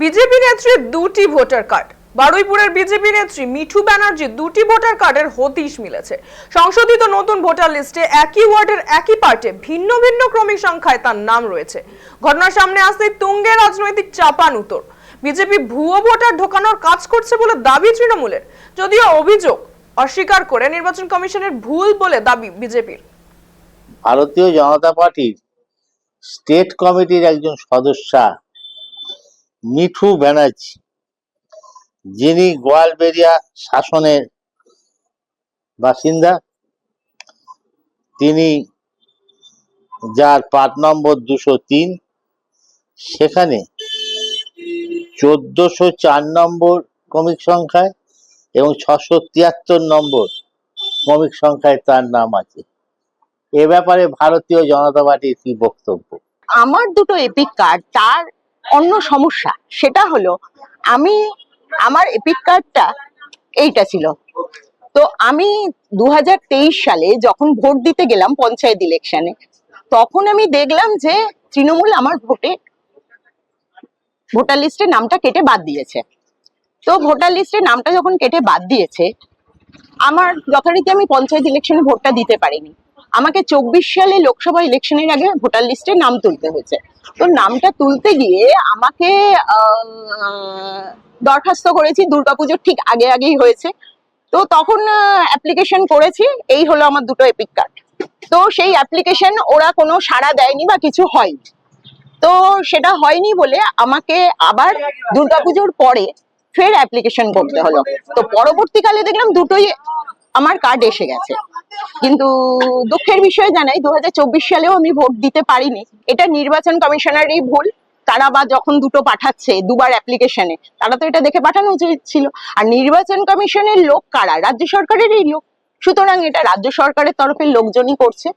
BJP নেত্রীর দুটি voter card. বারুইপুরের BJP নেত্রী মিঠু ব্যানার্জি দুটি ভোটার কার্ডের হদিশ মিলেছে। সংশোধিত নতুন ভোটার লিস্টে একই ওয়ার্ডের একই পার্টে ভিন্ন ভিন্ন ক্রমিক সংখ্যায় তার নাম রয়েছে। ঘটনার সামনে আসতেই তুঙ্গে রাজনৈতিক চাপান উত্তর বিজেপি ভুয়ো ভোটার ঢোকানোর কাজ করছে বলে দাবি তৃণমূলের। যদিও অভিযোগ অস্বীকার করে নির্বাচন কমিশনের ভুল বলে দাবি বিজেপির। ভারতীয় জনতা পার্টির স্টেট কমিটির একজন সদস্যা মিঠু ব্যানার্জি, যিনি গোয়ালবেরিয়া শাসনের বাসিন্দা, তিনি যার পার্ট নম্বর দুশো তিন, সেখানে চোদ্দশো চার নম্বর ক্রমিক সংখ্যায় এবং ছশো তিয়াত্তর নম্বর ক্রমিক সংখ্যায় তার নাম আছে। এ ব্যাপারে ভারতীয় জনতা পার্টির কি বক্তব্য? আমার দুটো এপিক কার্ড, তার অন্য সমস্যা, সেটা হলো আমি, আমার এপিক কার্ডটা এইটা ছিল। তো আমি দুই হাজার তেইশ সালে যখন ভোট দিতে গেলাম পঞ্চায়েত ইলেকশনে তখন আমি দেখলাম যে তৃণমূল আমার ভোটে, ভোটার লিস্টে নামটা কেটে বাদ দিয়েছে। তো ভোটার লিস্টে নামটা যখন কেটে বাদ দিয়েছে, আমার যথারীতি আমি পঞ্চায়েত ইলেকশনে ভোটটা দিতে পারিনি। আমাকে চব্বিশ সালে লোকসভা ইলেকশনের আগে ভোটার লিস্টে নাম তুলতে হয়েছে। তো নামটা তুলতে গিয়ে আমাকে দরখাস্ত করেছি, দুর্গাপুজোর ঠিক আগে আগেই হয়েছে। তো তখন অ্যাপ্লিকেশন করেছি, এই হলো আমার দুটো এপিক কার্ড তো সেই অ্যাপ্লিকেশন ওরা কোনো সাড়া দেয়নি বা কিছু হয়নি। তো সেটা হয়নি বলে আমাকে আবার দুর্গাপুজোর পরে ফের অ্যাপ্লিকেশন করতে হলো। তো পরবর্তীকালে দেখলাম দুটোই আমার কার্ড এসে গেছে। কিন্তু দুঃখের বিষয় জানাই দু হাজার চব্বিশ সালেও আমি ভোট দিতে পারিনি। এটা নির্বাচন কমিশনারই ভুল। তারা বা যখন দুটো পাঠাচ্ছে দুবার অ্যাপ্লিকেশনে তারা তো এটা দেখে পাঠানো উচিত ছিল। আর নির্বাচন কমিশনের লোক কারা? রাজ্য সরকারেরই লোক। সুতরাং এটা রাজ্য সরকারের তরফে লোকজনই করছে।